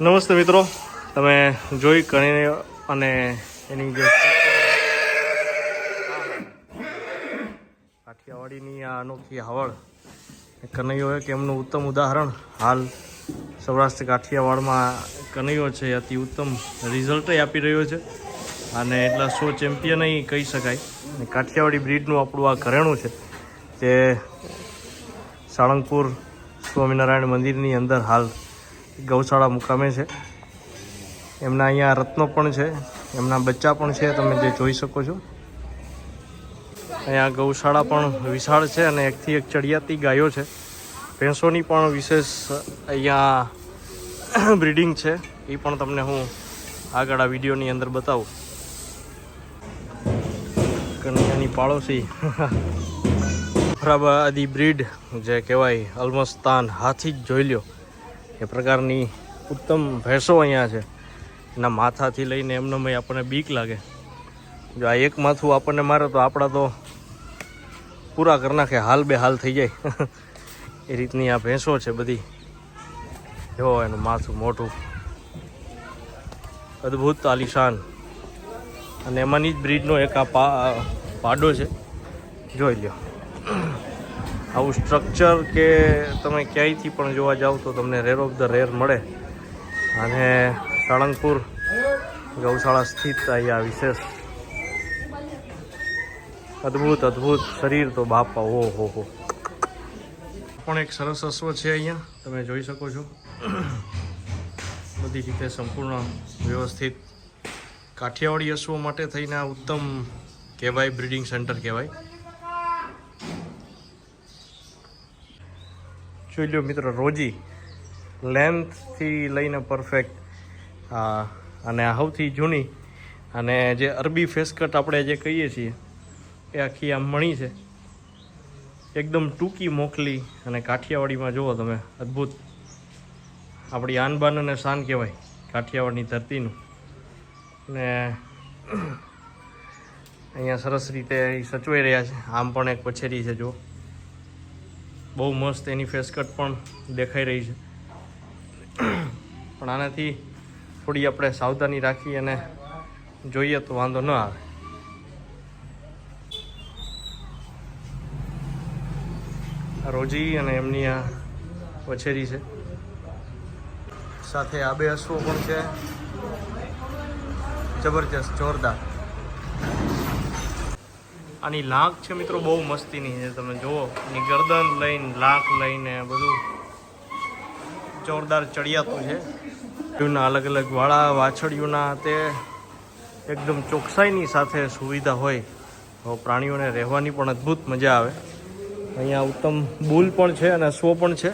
નમસ્તે મિત્રો. તમે જોઈ કણી અને એની જે કાઠિયાવાડીની આ અનોખી હવળ. કનૈયો એક એમનું ઉત્તમ ઉદાહરણ. હાલ સૌરાષ્ટ્ર કાઠિયાવાડમાં કનૈયો છે અતિ ઉત્તમ રિઝલ્ટ આપી રહ્યો છે. અને એટલા સો ચેમ્પિયન કહી શકાય. કાઠિયાવાડી બ્રિડનું આપણું આ ઘરેણું છે. તે સાળંગપુર સ્વામિનારાયણ મંદિરની અંદર હાલ ગૌશાળા મુકામે છે. એમના અહીંયા રત્નો પણ છે. એમના બચ્ચા પણ છે. તમે જે જોઈ શકો છો. અહીંયા ગૌશાળા પણ વિશાળ છે અને એકથી એક ચડિયાતી ગાયો છે. ભેંસોની પણ વિશેષ અહીંયા બ્રીડિંગ છે. એ પણ તમને હું આગળ આ વિડીયોની અંદર બતાવું. કન્યાની પાડોશી. ખરાબાદી બ્રીડ, જે કહેવાય, અલમસ્તાન હાથી જ જોઈ લ્યો. એ પ્રકારની ઉત્તમ ભેંસો અહીંયા છે. એના માથાથી લઈને એમને આપણને બીક લાગે. જો આ એક માથું આપણને મારે તો આપણા તો પૂરા કરી નાખે, હાલ બે હાલ થઈ જાય. એ રીતની આ ભેંસો છે બધી. જો એનું માથું મોટું. અદ્ભુત આલિશાન. અને એમાંની જ બ્રિજનો એક આ પાડો છે. જોઈ લ્યો. આવું સ્ટ્રક્ચર કે તમે ક્યાંયથી પણ જોવા જાઓ તો તમને રેર ઓફ ધ રેર મળે. અને સાળંગપુર ગૌશાળા સ્થિત અહીંયા વિશેષ. અદ્ભુત અદ્ભુત શરીર તો બાપા, ઓ હો હો. પણ એક સરસ અશ્વ છે અહીંયા, તમે જોઈ શકો છો. બધી રીતે સંપૂર્ણ વ્યવસ્થિત. કાઠિયાવાડી અશ્વો માટે થઈને આ ઉત્તમ કહેવાય બ્રિડિંગ સેન્ટર કહેવાય. જોઈ લો મિત્રો, રોજી. લેન્થથી લઈને પરફેક્ટ અને સૌથી જૂની અને જે અરબી ફેસકટ આપણે જે કહીએ છીએ, એ આખી આમ મણી છે. એકદમ ટૂંકી મોકલી અને કાઠિયાવાડીમાં જુઓ તમે, અદ્ભુત. આપણી આનબાન અને શાન કહેવાય, કાઠિયાવાડની ધરતીનું. ને અહીંયા સરસ રીતે સચવાઈ રહ્યા છે. આમ પણ એક પછેરી છે જો બહુ મસ્ત એની ફેસકટ પણ દેખાઈ રહી છે. પણ આનાથી થોડી આપણે સાવધાની રાખી અને જોઈએ તો વાંધો ન આવે. રોજી અને એમની આ વછેરી છે. સાથે આ બે અશ્વો પણ છે. જબરજસ્ત, જોરદાર. આની લાંક છે મિત્રો બહુ મસ્તીની છે. તમે જુઓ, એની ગરદન લઈને, લાંક લઈને બધું જોરદાર ચડિયાતું છે. જૂના અલગ અલગ વાળા વાછડીઓના તે એકદમ ચોકસાઈની સાથે સુવિધા હોય, તો પ્રાણીઓને રહેવાની પણ અદ્ભુત મજા આવે. અહીંયા ઉત્તમ બુલ પણ છે અને અશ્વો પણ છે.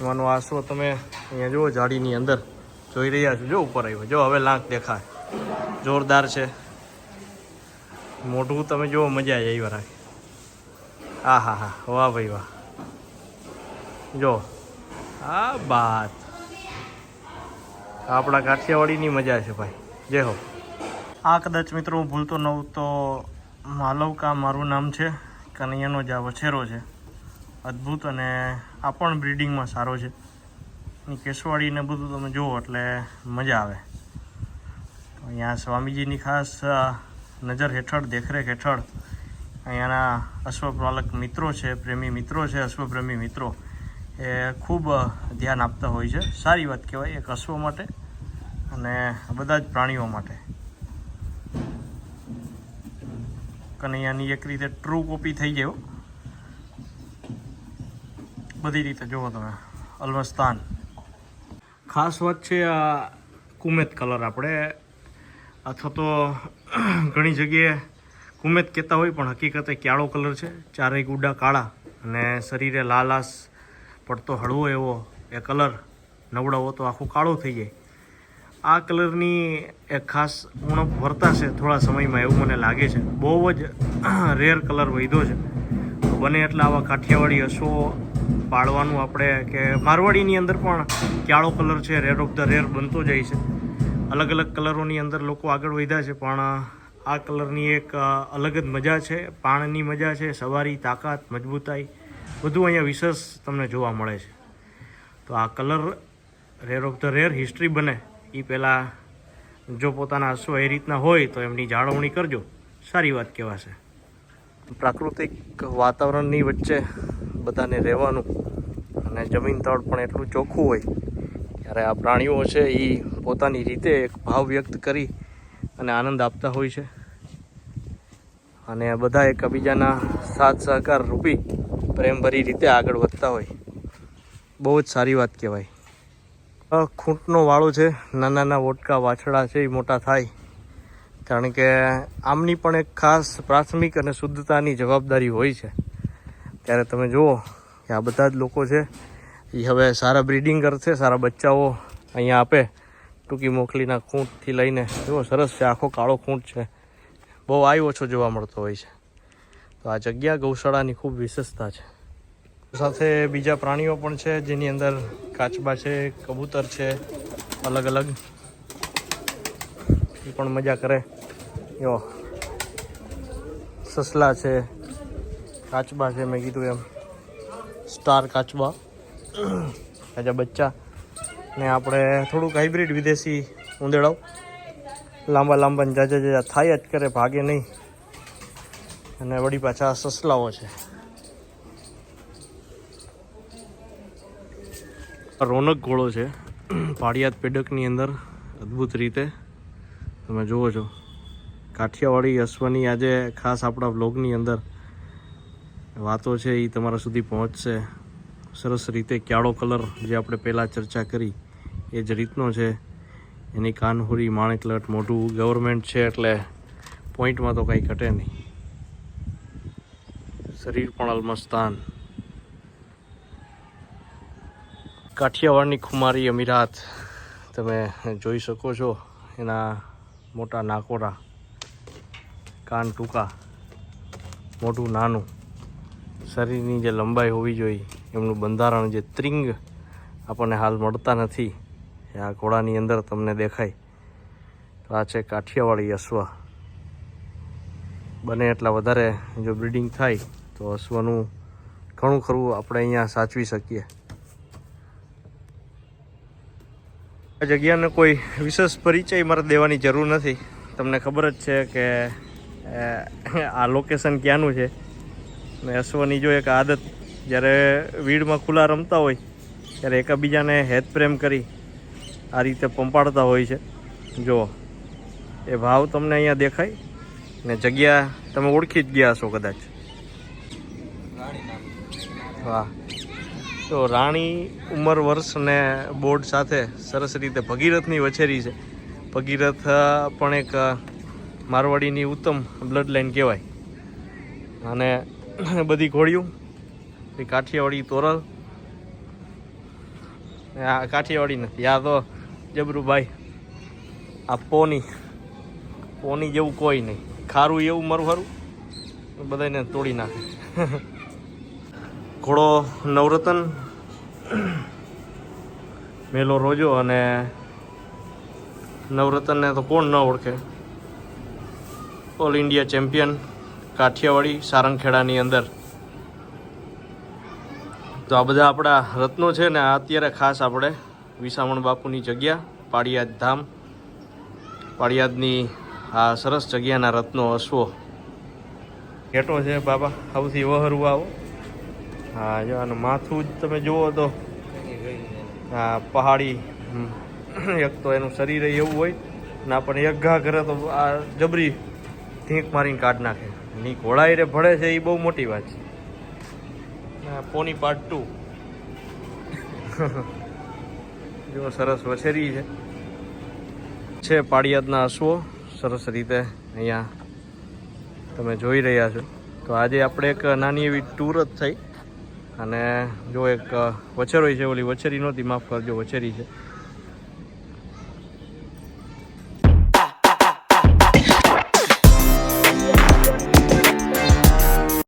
એમાંનો આ તમે અહીંયા જુઓ જાડીની અંદર જોઈ રહ્યા છો. જો ઉપર આવ્યો, જો હવે લાંક દેખાય. જોરદાર છે. મોઢું તમે જુઓ મજા આવી આવી રાખે. આ હા હા, વાહ ભાઈ, વાહ. જો, આ બાત. આપણા કાઠિયાવાડીની મજા છે ભાઈ. જય હો. આ કદાચ મિત્રો, હું ભૂલતો ન હોઉં તો માલવકા મારું નામ છે. કનૈયાનો જ આ વછેરો છે. અદ્ભુત અને આ પણ બ્રિડિંગમાં સારો છે. એની કેસવાડી ને બધું તમે જુઓ એટલે મજા આવે. અહીંયા સ્વામીજીની ખાસ નજર હેઠળ, દેખરેખ હેઠળ અહીંયાના અશ્વપાલક મિત્રો છે, પ્રેમી મિત્રો છે, અશ્વપ્રેમી મિત્રો, એ ખૂબ ધ્યાન આપતા હોય છે. સારી વાત કહેવાય, એક અશ્વ માટે અને બધા જ પ્રાણીઓ માટે. કનૈયાની એક રીતે ટ્રુ કોપી થઈ ગયો બધી રીતે જુઓ તમે. અલમસ્તાન. ખાસ વાત છે આ કુમેત કલર આપણે. અથવા તો ઘણી જગ્યાએ કુમેત કહેતા હોય, પણ હકીકતે ક્યાળો કલર છે. ચારેય ગુડા કાળા અને શરીરે લાલાશ પડતો હળવો એવો એ કલર. નવડાવો તો આખું કાળો થઈ જાય. આ કલરની એક ખાસ ઉણપ વર્તાશે થોડા સમયમાં એવું મને લાગે છે. બહુ જ રેર કલર વધ્યો છે. બને એટલા આવા કાઠિયાવાડી અશ્વો પાડવાનું આપણે કે મારવાડીની અંદર પણ ક્યાળો કલર છે. રેર ઓફ ધ રેર બનતો જાય છે. અલગ અલગ કલરોની અંદર લોકો આગળ વધ્યા છે, પણ આ કલરની એક અલગ જ મજા છે. પાણની મજા છે, સવારી, તાકાત, મજબૂતાઈ, બધું અહીંયા વિશેષ તમને જોવા મળે છે. તો આ colour rare of the rare history બને. એ પહેલાં જો પોતાના હસો એ રીતના હોય તો એમની જાળવણી કરજો. સારી વાત કહેવાશે. પ્રાકૃતિક વાતાવરણની વચ્ચે બધાને રહેવાનું અને જમીન તળ પણ એટલું ચોખ્ખું હોય ત્યારે આ પ્રાણીઓ છે એ પોતાની રીતે એક ભાવ વ્યક્ત કરી અને આનંદ આપતા હોય છે. અને બધા એકબીજાના સાથ સહકાર રૂપી પ્રેમભરી રીતે આગળ વધતા હોય. બહુ જ સારી વાત કહેવાય. ખૂંટનો વાળો છે નાના નાના વોટકા વાછડા છે, એ મોટા થાય. કારણ કે આમની પણ એક ખાસ પ્રાથમિક અને શુદ્ધતાની જવાબદારી હોય છે. ત્યારે તમે જુઓ કે આ બધા જ લોકો છે એ હવે સારા બ્રીડિંગ કરશે, સારા બચ્ચાઓ અહીંયા આપે. ટૂંકી મોકલીના ખૂંટથી લઈને એવો સરસ છે, આખો કાળો ખૂંટ છે. બહુ આય ઓછો જોવા મળતો હોય છે. તો આ જગ્યા ગૌશાળાની ખૂબ વિશેષતા છે. સાથે બીજા પ્રાણીઓ પણ છે, જેની અંદર કાચબા છે, કબૂતર છે અલગ અલગ એ પણ મજા કરે. યો સસલા છે, કાચબા છે, મેં કીધું એમ. સ્ટાર કાચબા. તાજા બચ્ચા ને આપણે થોડુંક હાઇબ્રિડ વિદેશી ઉંદેડાઓ. લાંબા લાંબા જાજા જાજા થાય જ કરે, ભાગે નહીં. અને વળી પાછા સસલાઓ છે. રોનક ઘોડો છે. પાડિયાદ પેડકની અંદર અદ્ભુત રીતે. તમે જુઓ છો. કાઠિયાવાડી અશ્વની આજે ખાસ આપણા બ્લોગની અંદર વાતો છે એ તમારા સુધી પહોંચશે. સરસ રીતે ક્યાળો કલર જે આપણે પહેલાં ચર્ચા કરી, એ જ રીતનો છે. એની કાનહુરી, માણેકલટ મોટું ગવર્મેન્ટ છે એટલે પોઈન્ટમાં તો કંઈ ઘટે નહીં. શરીર પણ અલમસ્તાન. કાઠિયાવાડની ખુમારી અમીરાત, તમે જોઈ શકો છો એના મોટા નાકોરા. કાન ટૂંકા મોટું નાનું. શરીરની જે લંબાઈ હોવી જોઈએ. એમનું બંધારણ જે ત્રિંગ આપણને હાલ મળતા નથી, એ આ ઘોડાની અંદર તમને દેખાય. તો આ છે કાઠિયાવાડી અશ્વ. બને એટલા વધારે જો બ્રીડિંગ થાય, તો અશ્વનું ઘણું ખરું આપણે અહીંયા સાચવી શકીએ. આ જગ્યાને કોઈ વિશેષ પરિચય મારે દેવાની જરૂર નથી. તમને ખબર જ છે કે આ લોકેશન ક્યાંનું છે? ને અશ્વની જો એક આદત જ્યારે વીડમાં ખુલ્લા રમતા હોય, ત્યારે એકબીજાને હેત પ્રેમ કરી આ રીતે પંપાડતા હોય છે. જુઓ એ ભાવ તમને અહીંયા દેખાય ને જગ્યા તમે ઓળખી જ ગયા હશો કદાચ. વાહ. તો રાણી ઉંમર વર્ષ ને બોર્ડ સાથે સરસ રીતે ભગીરથની વછેરી છે. ભગીરથ પણ એક મારવાડીની ઉત્તમ બ્લડ લાઈન કહેવાય. અને બધી ઘોડીઓ એ કાઠિયાવાડી તોરલ. આ કાઠિયાવાડી નથી, આ તો જબરુભાઈ, આ પોની પોની જેવું કોઈ નહીં. ખારું એવું મારું ખરું બધાને તોડી નાખે. ઘોડો નવરતન, મેલો રોજો અને નવરતનને તો કોણ ન ઓળખે. ઓલ ઇન્ડિયા ચેમ્પિયન કાઠિયાવાડી સારંગખેડાની અંદર. તો આ બધા આપણા રત્નો છે ને આ અત્યારે ખાસ આપણે વિસામણ બાપુની જગ્યા પાડિયાદ ધામ. પાડિયાદની આ સરસ જગ્યાના રત્નો અશ્વો. ઘેટો છે બાબા, સૌથી વહરવું આવો. હા, જો આનું માથું જ તમે જુઓ તો. હા, પહાડી એક તો એનું શરીર એવું હોય ને આપણને એક ઘા કરે તો આ જબરી ઢીંક મારીને કાઢ નાખે. ની ઘોડાઈ રે ભળે છે એ બહુ મોટી વાત છે. આ પોની પાર્ટ ટુ જો સરસ વછેરી છે. છે પાડિયાદના અશ્વો. સરસ રીતે અહીંયા તમે જોઈ રહ્યા છો. તો આજે આપણે એક નાની એવી ટૂર જ થઈ. અને જો એક વછેરો છે, ઓલી વછેરી નહોતી, માફ કરજો, વછેરી છે.